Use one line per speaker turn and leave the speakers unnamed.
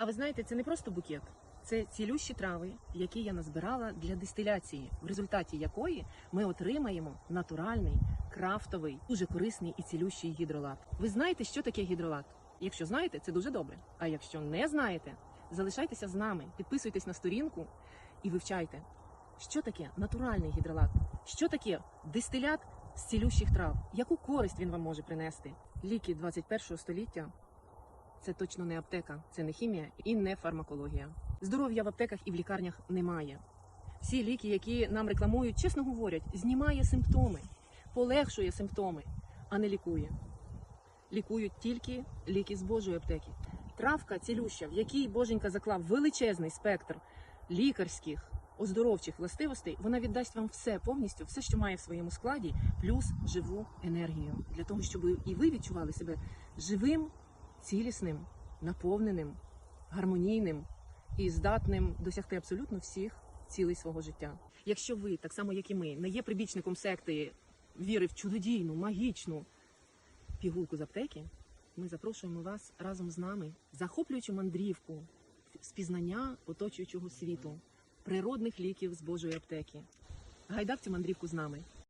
А ви знаєте, це не просто букет, це цілющі трави, які я назбирала для дистиляції, в результаті якої ми отримаємо натуральний, крафтовий, дуже корисний і цілющий гідролат. Ви знаєте, що таке гідролат? Якщо знаєте, це дуже добре. А якщо не знаєте, залишайтеся з нами, підписуйтесь на сторінку і вивчайте, що таке натуральний гідролат, що таке дистилят з цілющих трав, яку користь він вам може принести. Ліки 21 століття це точно не аптека, це не хімія і не фармакологія. Здоров'я в аптеках і в лікарнях немає. Всі ліки, які нам рекламують, чесно говорять, знімає симптоми, полегшує симптоми, а не лікує. Лікують тільки ліки з Божої аптеки. Травка цілюща, в якій Боженька заклав величезний спектр лікарських, оздоровчих властивостей, вона віддасть вам все повністю, все, що має в своєму складі, плюс живу енергію для того, щоб і ви відчували себе живим, цілісним, наповненим, гармонійним і здатним досягти абсолютно всіх цілей свого життя. Якщо ви, так само як і ми, не є прибічником секти віри в чудодійну, магічну пігулку з аптеки, ми запрошуємо вас разом з нами, захоплюючи мандрівку спізнання оточуючого світу, природних ліків з Божої аптеки. Гайдак цю мандрівку з нами.